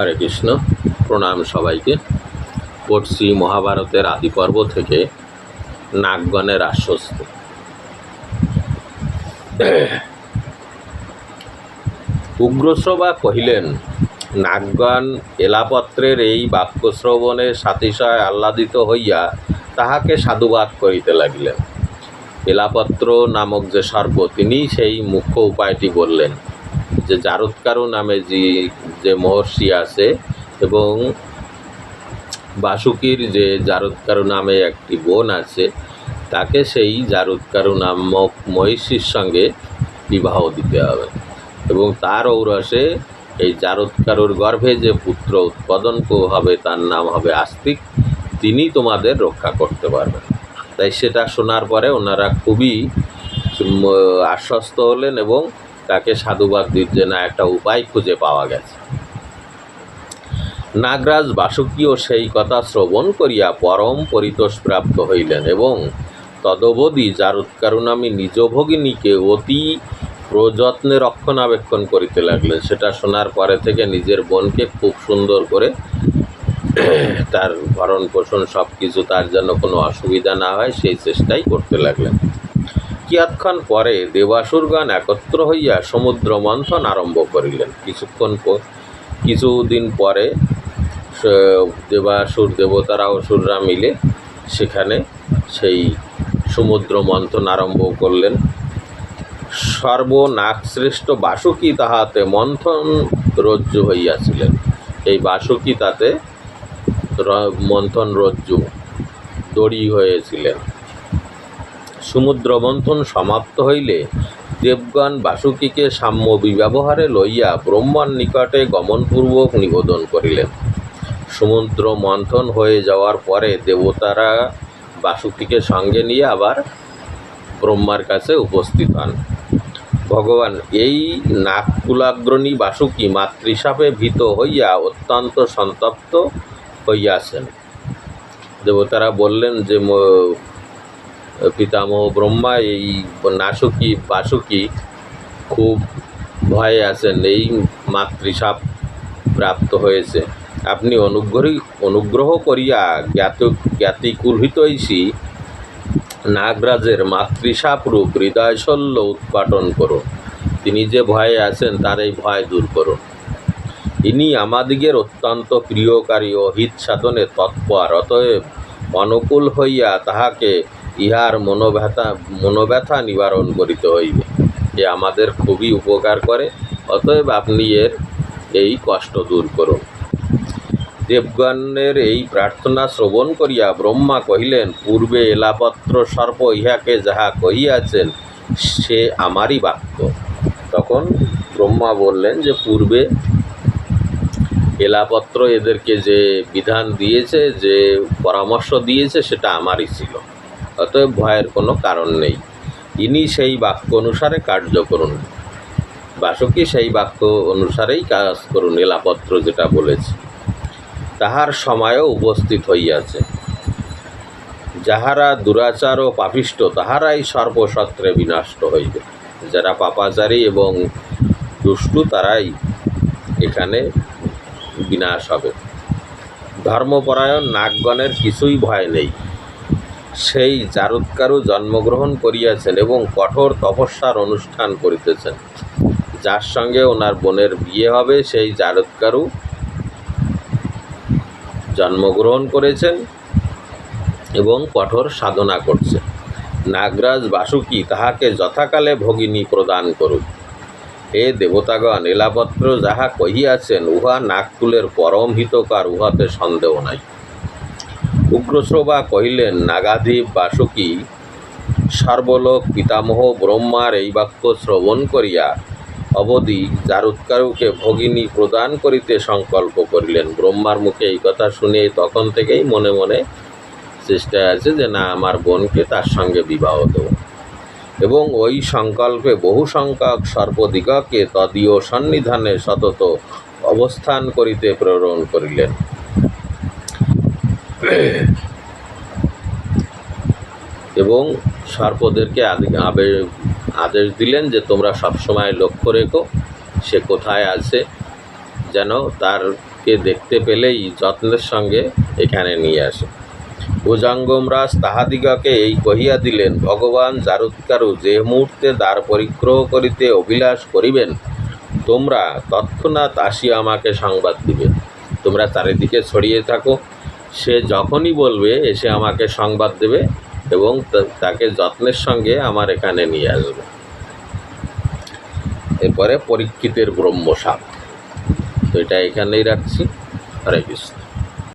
হরে কৃষ্ণ। প্রণাম সবাইকে। পড়ছি মহাভারতের আদি পর্ব থেকে নাগগণের আশ্বস্ত। উগ্রশ্রবা কহিলেন, নাগগণ, এলাপত্রের এই বাক্য শ্রবণে সাতিশয় আহ্লাদিত হইয়া তাহাকে সাধুবাদ করিতে লাগিলেন। এলাপত্র নামক যে সর্প তিনি সেই মুখ্য উপায়টি বললেন, যে জারুৎকারু নামে যে যে মহর্ষি আছে এবং বাসুকির যে জারুৎকারু নামে একটি বোন আছে, তাকে সেই জারুৎকারু নামক মহিষীর সঙ্গে বিবাহ দিতে হবে। এবং তার ঔরসে এই জারুৎকারুর গর্ভে যে পুত্র উৎপাদন হবে, তার নাম হবে আস্তিক। তিনি তোমাদের রক্ষা করতে পারবেন। তাই সেটা শোনার পরে ওনারা খুবই আশ্বস্ত হলেন এবং তাকে সাধুবাদ দিতে না একটা উপায় খুঁজে পাওয়া গেছে। নাগরাজ বাসুকীয় সেই কথা শ্রবণ করিয়া পরম পরিতোষ প্রাপ্ত হইলেন এবং তদবধি জারুৎকারুনামী নিজ ভগিনীকে অতি প্রযত্নে রক্ষণাবেক্ষণ করিতে লাগলেন। সেটা শোনার পরে থেকে নিজের বোনকে খুব সুন্দর করে তার ভরণ পোষণ সব কিছু তার যেন কোনো অসুবিধা না হয়, সেই চেষ্টাই করতে লাগলেন। কিয়ৎক্ষণ পরে দেবাসুরগণ একত্র হইয়া সমুদ্র মন্থন আরম্ভ করিলেন। কিছুক্ষণ কিছুদিন পরে দেবাসুর দেবতারা অসুররা মিলে সেখানে সেই সমুদ্র মন্থন আরম্ভ করলেন। সর্বনাগশ্রেষ্ঠ বাসুকি তাহাতে মন্থন রজ্জু হইয়াছিলেন। এই বাসুকি তাতে মন্থন রজ্জু দড়ি হয়েছিলেন। সমুদ্র মন্থন সমাপ্ত হইলে দেবগণ বাসুকীকে সাম্য বিব্যবহারে লইয়া ব্রহ্মার নিকটে গমনপূর্বক নিবেদন করিলেন। সমুদ্র মন্থন হয়ে যাওয়ার পরে দেবতারা বাসুকীকে সঙ্গে নিয়ে আবার ব্রহ্মার কাছে উপস্থিত হন। ভগবান এই নাগকুলাগ্রণী বাসুকী মাতৃশাপে ভীত হইয়া অত্যন্ত সন্তপ্ত হইয়াছেন। দেবতারা বললেন যে পিতামহ ব্রহ্মা এই নাসুকি বাসুকি খুব ভয়ে আছেন, এই মাতৃসাপ প্রাপ্ত হয়েছে। আপনি অনুগ্রহী, অনুগ্রহ করিয়া জ্ঞাত জ্ঞাতিকুলহিতৈষী নাগরাজের মাতৃসাপরূপ হৃদয়শল্য উৎপাটন করুন। তিনি যে ভয়ে আছেন, তার এই ভয় দূর করুন। ইনি আমাদিগের অত্যন্ত প্রিয়কারী ও হিত সাধনে তৎপর, অতএব অনুকূল হইয়া তাহাকে ইহার মনোব্যথা মনোব্যথা নিবারণ করিতে হইবে। এ আমাদের খুবই উপকার করে, অতএব আপনি এর এই কষ্ট দূর করুন। দেবগণের এই প্রার্থনা শ্রবণ করিয়া ব্রহ্মা কহিলেন, পূর্বে এলাপত্র সর্প ইহাকে যাহা কহিয়াছেন, সে আমারই বাক্য। তখন ব্রহ্মা বললেন যে, পূর্বে এলাপত্র এদেরকে যে বিধান দিয়েছে, যে পরামর্শ দিয়েছে, সেটা আমারই ছিল। অতএব ভয়ের কোনো কারণ নেই। ইনি সেই বাক্য অনুসারে কার্য করুন। বাসকি সেই বাক্য অনুসারেই কাজ করুন, এলাপত্র যেটা বলেছে। তাহার সময়ও উপস্থিত হইয়াছে। যাহারা দুরাচার ও পাপিষ্ট, তাহারাই সর্বসত্রে বিনষ্ট হইবে। যারা পাপাচারী এবং দুষ্টু, তারাই এখানে বিনাশ হবে। ধর্মপরায়ণ, নাগগণের কিছুই ভয় নেই। সেই জারুৎকারু জন্মগ্রহণ করিয়াছেন এবং কঠোর তপস্যার অনুষ্ঠান করিতেছেন। যার সঙ্গে ওনার বোনের বিয়ে হবে, সেই জারুৎকারু জন্মগ্রহণ করেছেন এবং কঠোর সাধনা করছেন। নাগরাজ বাসুকি তাহাকে যথাকালে ভগিনী প্রদান করুক। হে দেবতাগণ, এলাপত্র যাহা কহিয়াছেন, উহা নাগকুলের পরম হিতকার, উহাতে সন্দেহ নাই। উগ্রশ্রবা কহিলেন নাগাধীপ বাসুকী, সর্বলোক পিতামহ ব্রহ্মার এই বাক্য শ্রবণ করিয়া অবধি জারুৎকারুকে ভগিনী প্রদান করিতে সংকল্প করিলেন। ব্রহ্মার মুখে এই কথা শুনে তখন থেকেই মনে মনে চেষ্টায় আছে যে, না, আমার বোনকে তার সঙ্গে বিবাহ দেব। এবং ওই সংকল্পে বহু সংখ্যক সর্বদিগকে তদীয় সন্নিধানে সতত অবস্থান করিতে প্রেরণ করিলেন। এবং সর্পদেরকে আদি- আদেশ দিলেন যে তোমরা সবসময় লক্ষ্য রেখো, সে কোথায় আছে, যেন তার কে দেখতে পেলেই যত্নের সঙ্গে এখানে নিয়ে আসে। ভুজঙ্গমরাজ তাহাদিগকে এই কহিয়া দিলেন, ভগবান জারুৎকারু যে মুহূর্তে দ্বার পরিগ্রহ করিতে অভিলাষ করিবেন, তোমরা তৎক্ষণাৎ আসিয়া আমাকে সংবাদ দিবে। তোমরা চারিদিকে ছড়িয়ে থাকো সে যখনই বলবে, এসে আমাকে সংবাদ দেবে এবং তাকে যত্নের সঙ্গে আমার এখানে নিয়ে আসবে। এরপরে পরীক্ষিতের ব্রহ্মসাপ। তো এটা এখানেই রাখছি। হরে কৃষ্ণ।